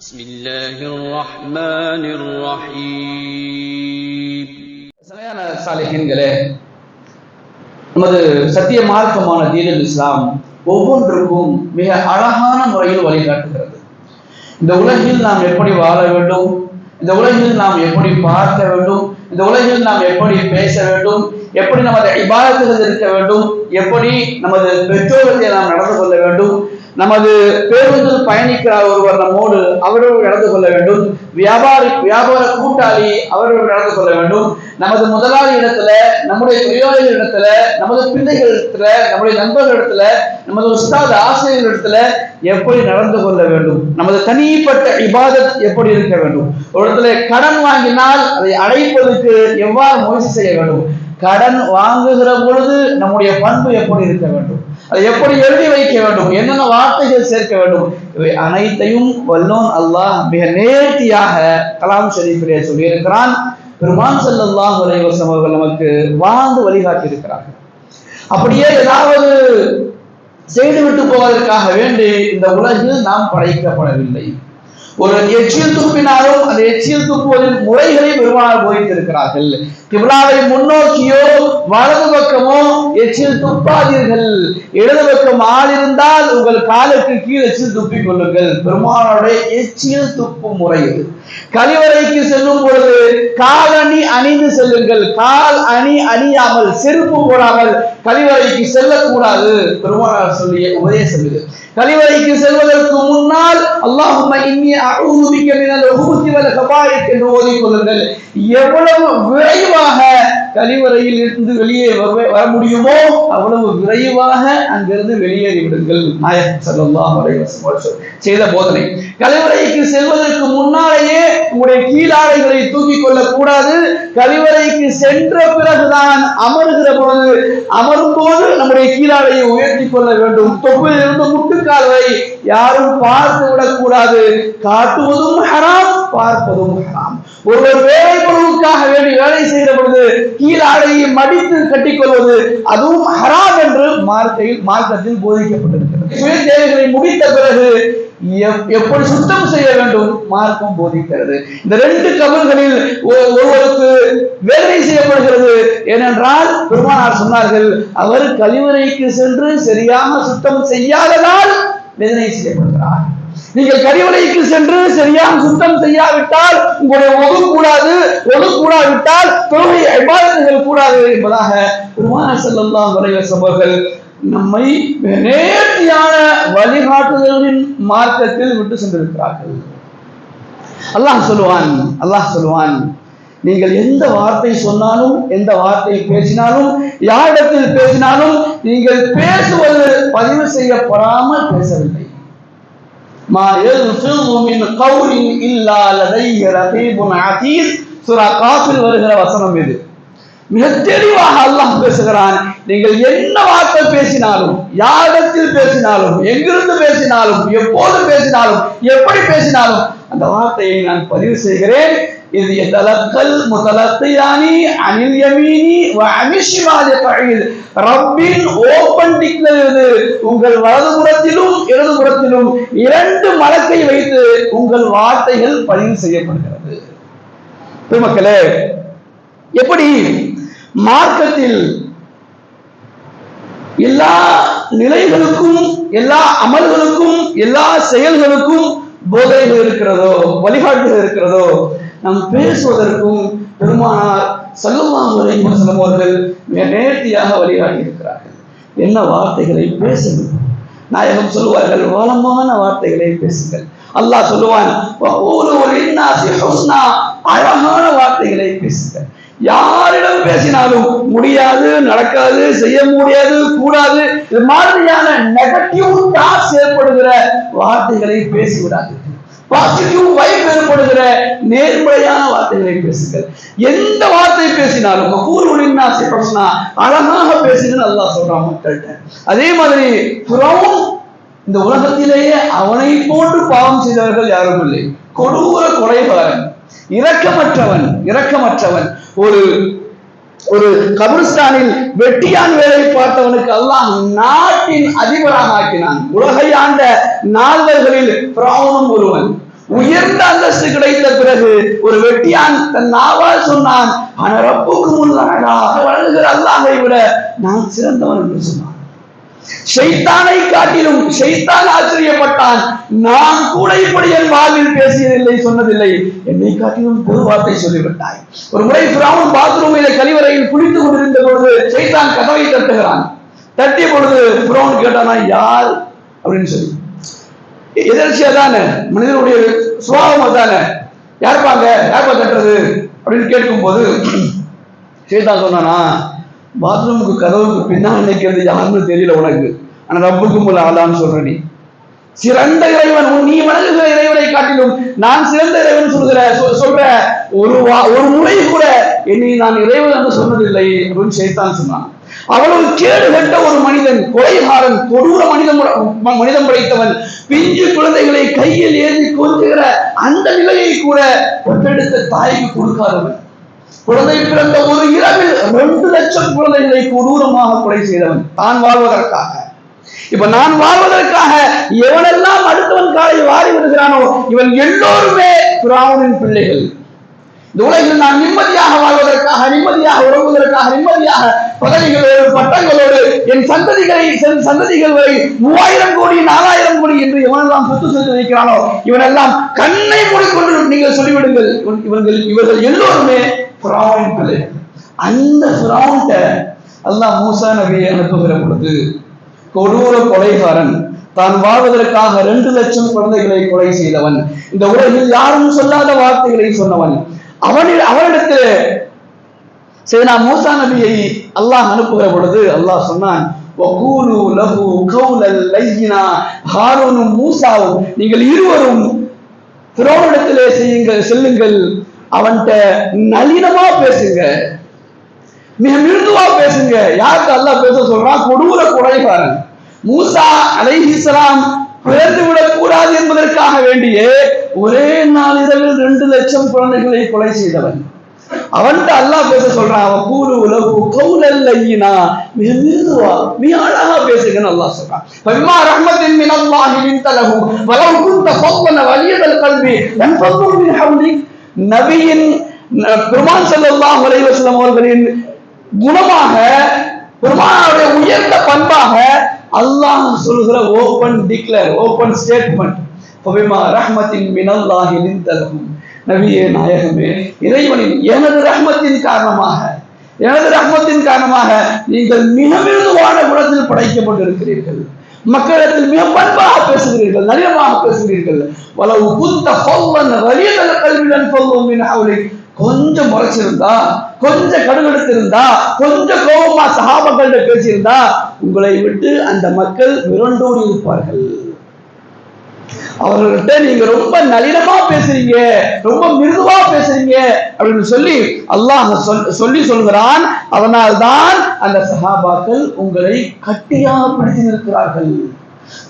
بسم الله الرحمن الرحيم சலையான சாலிஹீன்களே நமது சத்திய மார்க்கமான தீனல் இஸ்லாம் ஒவ்வொன்றுக்கும் மிக அழகான முறையில் வழிகாட்டுகிறது இந்த உலகில் நாம் எப்படி வாழ வேண்டும் இந்த உலகில் நாம் எப்படி பார்க்க வேண்டும் இந்த உலகில் நாம் எப்படி பேச வேண்டும் எப்படி நமது இபாதத்துகள் இருக்க வேண்டும் எப்படி நமது பெற்றோர்களை நாம் நடந்து கொள்ள வேண்டும் நமது பேருந்தில் பயணிக்கிற ஒருவர் நம்மோடு அவர்கள் நடந்து கொள்ள வேண்டும். வியாபாரி வியாபார கூட்டாளி அவர்கள் நடந்து கொள்ள வேண்டும். நமது முதலாளி இடத்துல நம்முடைய தொழிலாளிகள் இடத்துல நமது பிள்ளைகள் இடத்துல நம்முடைய நண்பர்கள் இடத்துல நமது உஸ்தாத் ஆசிரியர்கள் இடத்துல எப்படி நடந்து கொள்ள வேண்டும்? நமது தனிப்பட்ட இபாதத் எப்படி இருக்க வேண்டும்? ஒரு இடத்துல கடன் வாங்கினால் அதை அடைப்பதற்கு எவ்வாறு முயற்சி செய்ய வேண்டும்? கடன் வாங்குகிற பொழுது நம்முடைய பண்பு எப்படி இருக்க வேண்டும்? அதை எப்படி எழுதி வைக்க வேண்டும்? என்னென்ன வார்த்தைகள் சேர்க்க வேண்டும்? இவை அனைத்தையும் வல்லோன் அல்லாஹ் மிக நேர்த்தியாக கலாம் ஷரீஃபிலே சொல்லியிருக்கிறான். பெருமான் ஸல்லல்லாஹு அலைஹி அவர்கள் நமக்கு வாழ்ந்து வழிகாட்டி இருக்கிறார்கள் அப்படியே ஏதாவது செய்துவிட்டு போவதற்காக வேண்டி இந்த உலகில் நாம் படைக்கப்படவில்லை. ஒரு எச்சில் துப்பினாலும் அந்த எச்சில் துப்புவதின் முறைகளை பெருமாள் போதித்திருக்கிறார்கள். கிபிலாவை முன்னோக்கியோ வலது பக்கமோ எச்சில் துப்பாதீர்கள் இடது பக்கம் ஆள் இருந்தால் உங்கள் காலுக்கு கீழ் எச்சில் துப்பிக் கொள்ளுங்கள். பெருமானுடைய எச்சில் துப்பும் முறை இது. கழிவறைக்கு செல்லும் பொழுது கால் அணி அணிந்து செல்லுங்கள். கால் அணி அணியாமல் செருப்பு போடாமல் கழிவறைக்கு செல்லக்கூடாது. பெருமானார் சொல்லிய உபதேசம் இது. கழிவறைக்கு செல்வதற்கு முன்னால் அல்லாஹும் இன்னி அஊது மினல் உஹூதி வல் கபாயித் என்று ஓதிக்கொள்ளுங்கள் எவ்வளவு விரைவாக கழிவறையில் இருந்து வெளியே வர வர முடியுமோ அவ்வளவு விரைவாக அங்கிருந்து வெளியேறி விடுங்கள். நாயகம் ஸல்லல்லாஹு செய்த போதனை. கழிவறைக்கு செல்வதற்கு முன்னாலேயே உங்களுடைய கீழாடைகளை தூக்கிக் கொள்ளக் கூடாது கழிவறைக்கு சென்ற பிறகுதான் அமருகிற பொழுது அமரும் போது நம்முடைய கீழாடையை உயர்த்தி கொள்ள வேண்டும். தொப்பில் இருந்து முட்டுக்கால் யாரும் பார்த்து விடக்கூடாது. காட்டுவதும் ஹராம் பார்ப்பதும் ஹராம். ஒருவர் வேலை பொருளுக்காக வேண்டி வேலை செய்த பொழுது கீழாடையை மடித்து கட்டிக்கொள்வது அதுவும் ஹராம் என்று மார்க்கையில் மார்க்கத்தில் போதிக்கப்பட்டிருக்கிறது. சுய தேவைகளை முடித்த பிறகு எப்படி சுத்தம் செய்ய வேண்டும்? மார்க்கம் போதிக்கிறது. இந்த ரெண்டு கபல்களில் ஒருவருக்கு வேதனை செய்யப்படுகிறது. ஏனென்றால் பெருமானார் சொன்னார்கள் அவர் கழிவறைக்கு சென்று சரியாக சுத்தம் செய்யாததால் வேதனை செய்யப்படுகிறார். நீங்கள் கழிவறைக்கு சென்று சரியாக சுத்தம் செய்யாவிட்டால் உங்களுடைய ஒது கூடாது ஒது கூடாவிட்டால் தொழுகை ஐபாதத்துகள் கூடாது என்பதாக பெருமானார் ஸல்லல்லாஹு அலைஹி வஸல்லம் அவர்கள் நம்மை நேர்த்தியான வழிகாட்டுதலின் மார்க்கத்தில் விட்டு சென்றிருக்கிறார்கள். அல்லாஹ் சொல்லுவான் அல்லாஹ் சொல்லுவான் நீங்கள் எந்த வார்த்தை சொன்னாலும் எந்த வார்த்தை பேசினாலும் யாரிடத்தில் பேசினாலும் நீங்கள் பேசுவது பதிவு செய்யப்படாமல் பேசவில்லை. மா யல்ஃபிظு மின் கௌலின் இல்லா லதைஹி ரகீபுன் அதீத் சூரா காஃபில் வருகிற வசனம் இது. மிக தெளிவாக அல்லாஹ் பேசுகிறான். நீங்கள் என்ன வார்த்தை பேசினாலும் யாரிடத்தில் பேசினாலும் எங்கிருந்து பேசினாலும் எப்போது பேசினாலும் எப்படி பேசினாலும் அந்த வார்த்தையை நான் பதிவு செய்கிறேன். இது எதலக்கல் முதலத்தையானி அனில் யமீனி வ அமிஷிமாதி ரப்பின் ஓபன் டிக்ளர் இது. உங்கள் வலதுபுறத்திலும் இடதுபுறத்திலும் இரண்டு மலக்கை வைத்து உங்கள் வார்த்தைகள் பதிவு செய்யப்படுகிறது. பெருமக்களே எப்படி? மார்க்கத்தில் எல்லா நிலைகளுக்கும் எல்லா அமல்களுக்கும் எல்லா செயல்களுக்கும் போதைகள் இருக்கிறதோ வழிகாட்டுகள் இருக்கிறதோ நாம் பேசுவதற்கும் பெருமானார் சல்லுல்லாஹு அலைஹி அவர்கள் மிக நேர்த்தியாக வழிகாட்டி இருக்கிறார்கள் என்ன வார்த்தைகளை பேசுங்கள். நாயகம் சொல்லுவார்கள் வளமான வார்த்தைகளை பேசுங்கள். அல்லாஹ் சொல்லுவான் ஒவ்வொரு லின்னாசி அழகான வார்த்தைகளை பேசுங்கள். யாரிடம் பேசினாலும் முடியாது நடக்காது செய்ய முடியாது கூடாது இது மாதிரியான நெகட்டிவ் தாட்ஸ் ஏற்படுகிற வார்த்தைகளை பேசிவிடாது பாசிட்டிவ் வைப் ஏற்படுகிற நேர்மறையான வார்த்தைகளை பேசுங்கள். எந்த வார்த்தை பேசினாலும் கூறுகளின் ஆசை பேசினா அழகாக பேசுதுன்னு நல்லா சொல்றான் மக்கள்கிட்ட. அதே மாதிரி புறம் இந்த உலகத்திலேயே அவனை போன்று பாவம் செய்தவர்கள் யாரும் இல்லை. கொடூர கொலைகாரன் இரக்கமற்றவன் இரக்கமற்றவன். ஒரு ஒரு கபிரஸ்தானில் வெட்டியான் வேலை பார்த்தவனுக்கு அல்லாஹ் நாட்டின் அதிபராக ஆக்கினான். உலகை ஆண்ட நால்வர்களில் பிராவனும் ஒருவன். உயர்ந்த அந்தஸ்து கிடைத்த பிறகு ஒரு வெட்டியான் தன் நாவால் சொன்னான் ஆனா ரப்புக்கு முன்னாடா வழங்குகிற அல்லாஹை விட நான் சிறந்தவன் என்று சொன்னான். ஷைத்தானை காட்டிலும் ஷைத்தான் ஆச்சரியப்பட்டான். நான் கூட இப்படி என் வாழ்வில் பேசியதில்லை சொன்னதில்லை. என்னை காட்டிலும் பொது வார்த்தை சொல்லிவிட்டாய். ஒரு முறை பிராமன் பாத்ரூமில் கழிவறையில் குளித்துக் கொண்டிருந்த பொழுது ஷைத்தான் கதவை தட்டுகிறான். தட்டிய பொழுது பிராமன் கேட்டானா யார்? அப்படின்னு சொல்லி. எதிர்ச்சியா தானே? மனிதனுடைய சுபாவம் தானே யாருப்பாங்க யாருப்பா தட்டுறது? அப்படின்னு கேட்கும் போது சீதா சொன்னானா பாத்ரூமுக்கு கதவுக்கு பின்னால் நிற்கிறது யாருன்னு தெரியல உனக்கு. ஆனா ரப்புக்கும் உள்ள ஆளான்னு சொல்ற நீ. சிறந்த இறைவன் உன் நீ வணங்குகிற இறைவனை காட்டிலும் நான் சிறந்த இறைவன் சொல்கிற சொல்ற ஒரு வா- ஒரு முறை கூட என்னை நான் இறைவன் என்று சொன்னதில்லை அப்படின்னு சேத்தான் சொன்னான். அவ்வளவு கேடு கட்ட ஒரு மனிதன் கொலைகாரன் கொடூர மனிதன் மனிதம் படைத்தவன் பிஞ்சு குழந்தைகளை கையில் ஏந்தி கொஞ்சுகிற அந்த நிலையை கூட பெற்றெடுத்த தாய்க்கு கொடுக்காதவன். குழந்தை பிறந்த ஒரு இரவில் ரெண்டு லட்சம் குழந்தைகளை கொடூரமாக கொலை செய்தவன் தான் வாழ்வதற்காக. இப்ப நான் வாழ்வதற்காக எவனெல்லாம் அடுத்தவன் காலை வாரி விடுகிறானோ இவன் எல்லோருமே பிராமணின் பிள்ளைகள். இந்த உலகில் நான் நிம்மதியாக வாழ்வதற்காக நிம்மதியாக உறங்குவதற்காக நிம்மதியாக பதவிகளோடு பட்டங்களோடு என் சந்ததிகளை சந்ததிகள் வரை மூவாயிரம் கோடி நாலாயிரம் கோடி என்று எவனெல்லாம் சொத்து சேர்த்து வைக்கிறானோ இவனெல்லாம் கண்ணை மூடிக்கொண்டு நீங்கள் சொல்லிவிடுங்கள். இவர்கள் இவர்கள் எல்லோருமே பிராவின் அந்த பிராவிட்ட அல்லாஹ் மூசா நபியை அனுப்புகிற பொழுது கொடூர கொலைகாரன் தான் வாழ்வதற்காக ரெண்டு லட்சம் குழந்தைகளை கொலை செய்தவன். இந்த உலகில் யாரும் சொல்லாத வார்த்தைகளை சொன்னவன். அவனில் அவனிடத்தில் சரி மூசா நபியை அல்லாஹ் அனுப்புகிற பொழுது அல்லாஹ் சொன்னான் நீங்கள் இருவரும் பிறோனிடத்திலே செய்யுங்கள் செல்லுங்கள். அவன்கிட்ட நளினமா பேசுங்க. மிக மிருதுவா பேசுங்க. யாருக்கு அல்லாஹ் பேச சொல்றான்? கொடூர கொலைகாரன் மூசா அலைஹிஸ்லாம் பிறந்து விடக்கூடாது என்பதற்காக வேண்டியே ஒரே நாள் இரவில் ரெண்டு லட்சம் குழந்தைகளை கொலை செய்தவன். அவன்கிட்ட அல்லாஹ் பேச சொல்றான் அவன் கூறு உலகு கௌலல்லையினா மிக மிருதுவா மிக அழகா பேசுங்கன்னு அல்லாஹ் சொல்றான். பம்மா ரஹ்மத்தின் மின் அல்லாஹி மின் தலஹு வலவ் குந்த ஃபவ்வன வலியதல் கல்வி லன் ஃபவ்வ மின் ஹவுலிக் நபியின் பெருமான் செல்லாம் அலைஹி அவர்களின் குணமாக பெருமானுடைய உயர்ந்த பண்பாக அல்லாஹ் சொல்கிற ஓபன் டிக்ளேர் ஓபன் ஸ்டேட்மெண்ட் பபிமா ரஹ்மத்தின் மினல்லாஹி லிந்தலஹும் நபியே நாயகமே இறைவனின் எனது ரஹ்மத்தின் காரணமாக எனது ரஹ்மத்தின் காரணமாக நீங்கள் மிக மிருதுவான குணத்தில் படைக்கப்பட்டிருக்கிறீர்கள் மக்களிடத்தில் மிக பண்பாக பேசுகிறீர்கள் நளினமாக பேசுகிறீர்கள். வளவு புத்த பொல்லன் வலியதல கல்விடன் சொல்லும் அவளை கொஞ்சம் முறைச்சிருந்தா கொஞ்சம் கடுகெடுத்திருந்தா கொஞ்சம் கோபமா சகாபங்கள்ட்ட பேசியிருந்தா உங்களை விட்டு அந்த மக்கள் விரண்டோடி இருப்பார்கள் அவர்கள்ட்ட நீங்க ரொம்ப நளினமா பேசுறீங்க ரொம்ப மிருதுவா பேசுறீங்க அப்படின்னு சொல்லி அல்லாஹ் சொல் சொல்லி சொல்கிறான். அதனால்தான் அந்த சகாபாக்கள் உங்களை கட்டியா பிடித்து நிற்கிறார்கள்.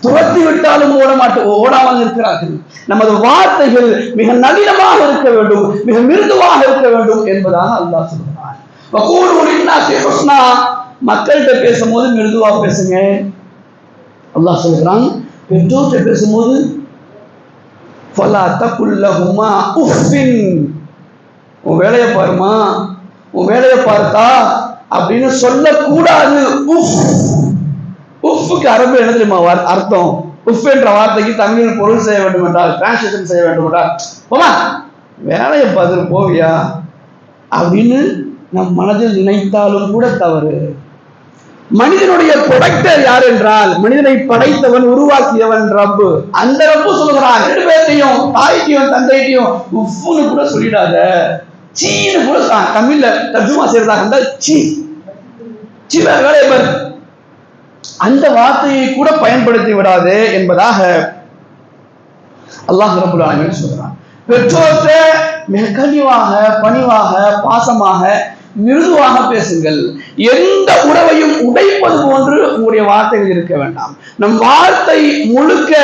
துரத்தி விட்டாலும் ஓட மாட்டு ஓடாமல் இருக்கிறார்கள் நமது வார்த்தைகள் மிக நளினமாக இருக்க வேண்டும் மிக மிருதுவாக இருக்க வேண்டும் என்பதாக அல்லாஹ் சொல்கிறான். மக்கள்கிட்ட பேசும்போது மிருதுவா பேசுங்க. அல்லாஹ் சொல்கிறான் பெற்றோர்கிட்ட பேசும்போது ஃபலா தகுல்லஹுமா உஃபின் உன் வேலையை பாருமா உன் வேலையை பார்த்தா அப்படின்னு சொல்லக்கூடாது. உஃப். உஃப்க்கு அரபு என்ன தெரியுமா வார்- அர்த்தம்? உஃப் என்ற வார்த்தைக்கு தமிழில் பொருள் செய்ய வேண்டும் என்றால் டிரான்ஸ்லேஷன் செய்ய வேண்டும் என்றால் போமா வேலையை பார்த்துட்டு போவியா? அப்படின்னு நம் மனதில் நினைத்தாலும் கூட தவறு. மனிதனுடைய ப்ரொடக்டர் யார் என்றால் மனிதனை படைத்தவன் உருவாக்கியவன் ரப்பு. அந்த ரப்பு சொல்லுகிறான் ரெண்டு பேர்த்தையும் தாய்க்கையும் தந்தைட்டையும் உஃப்னு கூட சொல்லிடாத. சீனு கூட தமிழ்ல தர்ஜுமா செய்யறதாக இருந்தால் சீ. சீ வேலை அந்த வார்த்தையை கூட பயன்படுத்தி விடாதே என்பதாக அல்லாஹ் ரபுல் ஆலமீன் சொல்றான். பெற்றோர்கிட்ட மிக கனிவாக பணிவாக பாசமாக மிருதுவாக பேசுங்கள். எந்த உறவையும் உடைப்பது போன்று உங்களுடைய வார்த்தைகள் இருக்க வேண்டாம். நம் வார்த்தை முழுக்க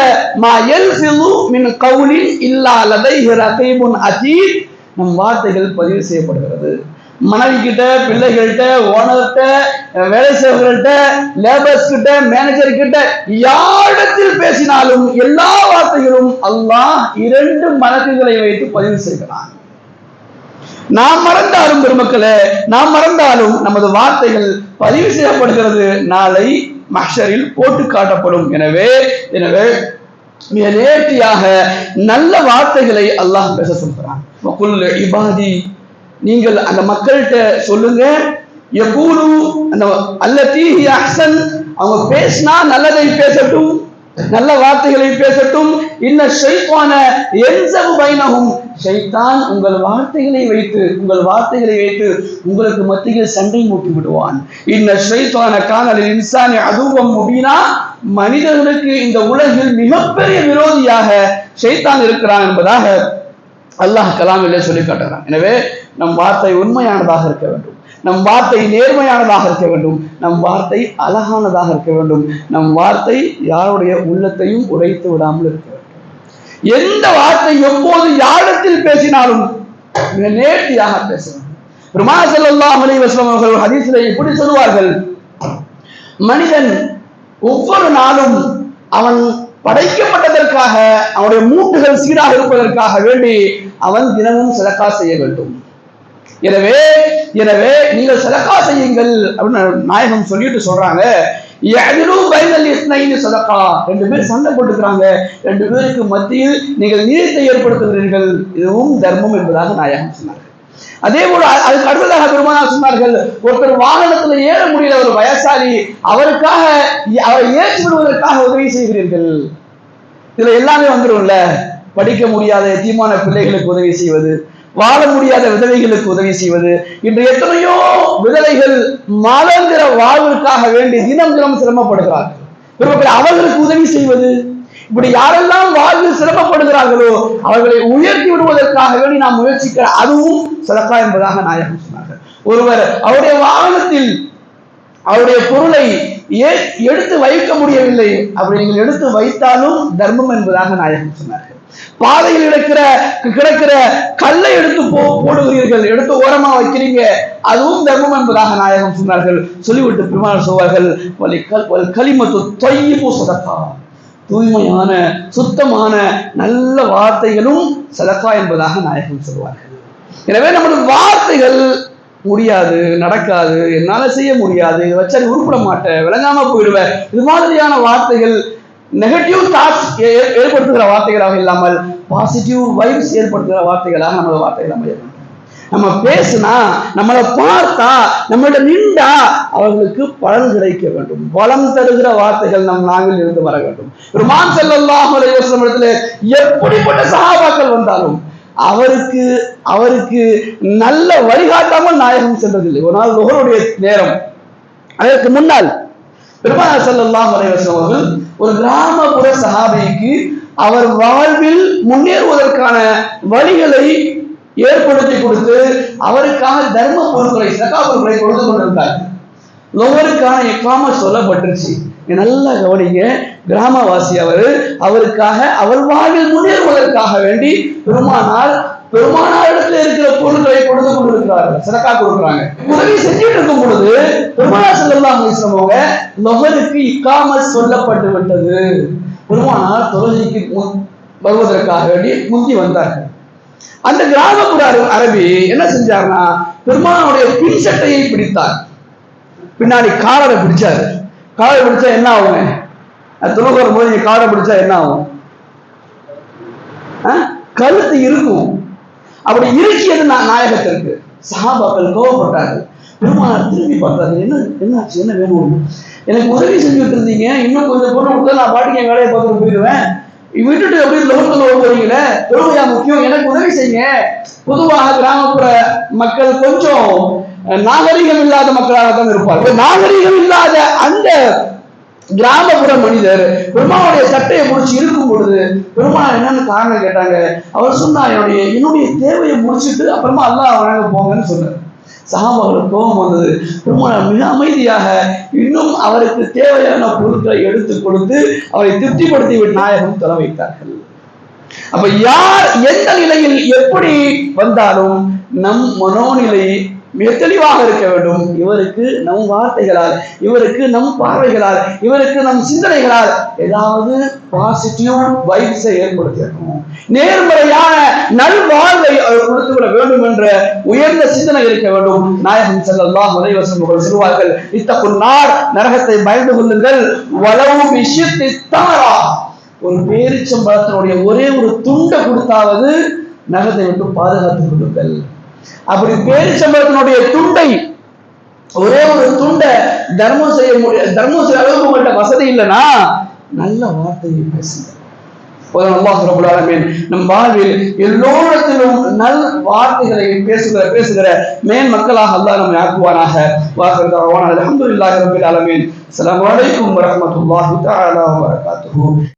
மின் கவுலின் இல்லா அஜீத் அதீத். நம் வார்த்தைகள் பதிவு செய்யப்படுகிறது. மனைவி கிட்ட பிள்ளைகள்கிட்ட ஓனர்கிட்ட வேலை செய்வர்கள்ட்ட லேபர்ஸ் கிட்ட மேனேஜர் கிட்ட யாரிடத்தில் பேசினாலும் எல்லா வார்த்தைகளும் அல்லாஹ் இரண்டு மனக்குகளை வைத்து பதிவு செய்கிறான். நாம் மறந்தாலும் பெருமக்களே நாம் மறந்தாலும் நமது வார்த்தைகள் பதிவு செய்யப்படுகிறது. நாளை மஷரில் போட்டு காட்டப்படும். எனவே எனவே மிக நேர்த்தியாக நல்ல வார்த்தைகளை அல்லாஹ் பேச சொல்கிறான் இபாதி நீங்கள் அந்த மக்கள்கிட்ட சொல்லுங்க. யகூலு அந்த அல்லதி ஹிய அஹ்சன் அவங்க பேசினா நல்லதை பேசட்டும் நல்ல வார்த்தைகளை பேசட்டும். இன்ன ஷைத்தான என்சபு பைனகும் ஷைத்தான் உங்கள் வார்த்தைகளை வைத்து உங்கள் வார்த்தைகளை வைத்து உங்களுக்கு மத்தியில் சண்டை மூட்டி விடுவான். இந்த ஷைத்தான காணலில் இன்சானி அதுவம் முபீனா மனிதர்களுக்கு இந்த உலகில் மிகப்பெரிய விரோதியாக ஷைத்தான் இருக்கிறான் என்பதாக அல்லாஹ் கலாமிலே சொல்லி காட்டுகிறான். எனவே நம் வார்த்தை உண்மையானதாக இருக்க வேண்டும். நம் வார்த்தை நேர்மையானதாக இருக்க வேண்டும். நம் வார்த்தை அழகானதாக இருக்க வேண்டும். நம் வார்த்தை யாருடைய உள்ளத்தையும் உடைத்து விடாமல் இருக்க வேண்டும் எந்த வார்த்தை எப்போது யாரிடத்தில் பேசினாலும் மிக நேர்த்தியாக பேச பெருமா அவர்கள் ஹதீஸில் இப்படி சொல்வார்கள் மனிதன் ஒவ்வொரு நாளும் அவன் படைக்கப்பட்டதற்காக அவனுடைய மூட்டுகள் சீராக இருப்பதற்காக வேண்டி அவன் தினமும் சதக்கா செய்ய வேண்டும். எனவே எனவே நீங்கள் சதக்கா செய்யுங்கள் அப்படின்னு நாயகம் சொல்லிட்டு சொல்றாங்க. எதிரும் ரெண்டு பேர் சண்டை போட்டுக்கிறாங்க. ரெண்டு பேருக்கு மத்தியில் நீங்கள் நீதித்தை ஏற்படுத்துகிறீர்கள். இதுவும் தர்மம் என்பதாக நாயகம் சொன்னார்கள். அதே போல அதுக்கு அடுத்ததாக பெருமானார் சொன்னார்கள் ஒருத்தர் வாகனத்துல ஏற முடியல ஒரு வயசாளி அவருக்காக அவரை ஏற்றி விடுவதற்காக உதவி செய்கிறீர்கள். இதுல எல்லாமே வந்துரும்ல. படிக்க முடியாத தீமான பிள்ளைகளுக்கு உதவி செய்வது. வாழ முடியாத விதவைகளுக்கு உதவி செய்வது. இன்று எத்தனையோ விதவைகள் மாதாந்திர வாழ்வுக்காக வேண்டி தினம் தினம் சிரமப்படுகிறார்கள். பெருமக்கள் அவர்களுக்கு உதவி செய்வது. இப்படி யாரெல்லாம் வாழ்வில் சிரமப்படுகிறார்களோ அவர்களை உயர்த்தி விடுவதற்காக வேண்டி நாம் முயற்சிக்கிற அதுவும் சிறப்பா என்பதாக நாயகம் சொன்னார்கள். ஒருவர் அவருடைய வாகனத்தில் அவருடைய பொருளை எடுத்து வைக்க முடியவில்லை. அப்படி நீங்கள் எடுத்து வைத்தாலும் தர்மம் என்பதாக நாயகம் சொன்னார்கள். பாதையில் கிடக்கிற கிடக்கிற கல்லை எடுத்து போ போடுகிறீர்கள். எடுத்து ஓரமா வைக்கிறீங்க. அதுவும் தர்மம் என்பதாக நாயகம் சொன்னார்கள். சொல்லிவிட்டு பெருமாள் சொல்வார்கள் களிமத்து கல் சதக்கா தூய்மையான சுத்தமான நல்ல வார்த்தைகளும் சதக்கா என்பதாக நாயகம் சொல்வார்கள். எனவே நமது வார்த்தைகள் முடியாது நடக்காது என்னால செய்ய முடியாது இதை வச்சா உருப்பட மாட்டேன் விளங்காம போயிடுவேன். இது மாதிரியான வார்த்தைகள் நெகட்டிவ் தாட்ஸ் ஏற்படுத்துகிற வார்த்தைகளாக இல்லாமல் பாசிட்டிவ் வைப்ஸ் ஏற்படுத்துகிற வார்த்தைகளாக நம்மளோட வார்த்தைகள் அமைய நம்ம பேசினா நம்மளை பார்த்தா நம்மளோட நின்றா அவர்களுக்கு பலன் கிடைக்க வேண்டும். பலம் தருகிற வார்த்தைகள் நம் நாவில் இருந்து வர வேண்டும். பெருமான் ஸல்லல்லாஹு இடத்துல எப்படிப்பட்ட சகாபாக்கள் வந்தாலும் அவருக்கு அவருக்கு நல்ல வழிகாட்டாமல் நாயகம் சென்றதில்லை. ஒரு நாள் நுகருடைய நேரம். அதற்கு முன்னால் பெருமாள் ஸல்லல்லாஹு அவர்கள் ஒரு கிராமப்புற சஹாபிக்கு அவர் வாழ்வில் முன்னேறுவதற்கான வழிகளை ஏற்படுத்தி கொடுத்து அவருக்காக தர்ம பொருட்களை சகா பொருட்களை கொடுத்து கொண்டிருந்தார். லொவருக்கான எக்காம சொல்லப்பட்டுருச்சு. நல்லா கவனிங்க. கிராமவாசி அவர் அவருக்காக அவர் வாழ்வில் முன்னேறுவதற்காக வேண்டி பெருமானார் பெருமானாரிடத்துல இருக்கிற பொருட்களை கொடுத்து கொண்டிருக்கிறார்கள். சிறக்கா கொடுக்குறாங்க. உதவி செஞ்சுட்டு இருக்கும் பொழுது பெருமானார் செல்லாம் அவங்க நொகருக்கு இக்காம சொல்லப்பட்டு விட்டது. பெருமானார் தொழுகைக்கு வருவதற்காக வேண்டி முந்தி வந்தார்கள். அந்த கிராமப்புற அரபி என்ன செஞ்சார்னா பெருமானுடைய பின் சட்டையை பிடித்தார். பின்னாடி காலரை பிடிச்சாரு. காலரை பிடிச்சா என்ன ஆகும் துணுக்கு வரும்போது நீங்க காலரை பிடிச்சா என்ன ஆகும்? கழுத்து இருக்கும் அப்படி இருக்கியது நான் நாயகத்திற்கு. சஹாபாக்கள் கோவப்பட்டார்கள். பெருமாள் திரும்பி பார்த்தாரு. என்ன என்னாச்சு? என்ன வேணும்? எனக்கு உதவி செஞ்சுட்டு இருந்தீங்க இன்னும் கொஞ்சம் பொண்ணு கொடுத்தா நான் பாட்டுக்கு என் வேலையை பார்த்துட்டு போயிடுவேன். விட்டுட்டு எப்படி லோகத்தில் போறீங்களே பெருமையா முக்கியம். எனக்கு உதவி செய்யுங்க. பொதுவாக கிராமப்புற மக்கள் கொஞ்சம் நாகரிகம் இல்லாத மக்களாக தான் இருப்பார்கள். நாகரிகம் இல்லாத அந்த கிராமப்புற மனிதர் பெருமாவுடைய சட்டையை முடிச்சு இருக்கும் பொழுது பெருமா என்னன்னு காரணம் கேட்டாங்க? அவர் சொன்னா என்னுடைய என்னுடைய தேவையை முடிச்சிட்டு அப்புறமா அல்லாஹ் வழங்க போங்கன்னு சொன்னார். சகாபாவுக்கு கோபம் வந்தது. பெருமாள் மிக அமைதியாக இன்னும் அவருக்கு தேவையான பொருட்களை எடுத்து கொடுத்து அவரை திருப்திப்படுத்தி நாயகம் தொலை வைத்தார்கள். அப்ப யார் எந்த நிலையில் எப்படி வந்தாலும் நம் மனோநிலை மிக தெளிவாக இருக்க வேண்டும். இவருக்கு நம் வார்த்தைகளால் இவருக்கு நம் பார்வைகளால் இவருக்கு நம் சிந்தனைகளால் ஏதாவது பாசிட்டிவ் வைப்ஸை ஏற்படுத்தியிருக்கணும் நேர்மறையான நல்வாழ்வை அவர் கொடுத்து விட வேண்டும் என்ற உயர்ந்த சிந்தனை இருக்க வேண்டும். நாயகம் செல்லல்லாம் உதயவசம் அவர்கள் சொல்வார்கள் இத்தகுன் நார் நரகத்தை பயந்து கொள்ளுங்கள். வளவு விஷயத்தை தாரா. ஒரு பேரிச்சம்பழத்தினுடைய ஒரே ஒரு துண்டை கொடுத்தாவது நகத்தை விட்டு பாதுகாத்துக் கொள்ளுங்கள். அப்படி பேரிச்சம்பழத்தினுடைய துண்டை ஒரே ஒரு துண்டை தர்மம் செய்ய முடிய தர்மம் செய்ய அளவுக்கு உங்கள்ட்ட வசதி இல்லைன்னா நல்ல வார்த்தையை பேசுங்க. நம் வாழ்வில் எல்லோரத்திலும் நல் வார்த்தைகளை பேசுகிற பேசுகிற மேன் மக்களாக அல்லா நம்மை ஆக்குவானாக. வாக்குறதான அல்ஹம்துலில்லாஹி ரபில் ஆலமீன். அஸ்ஸலாமு அலைக்கும் வரமத்துல்லாஹி தாலா வரகாத்து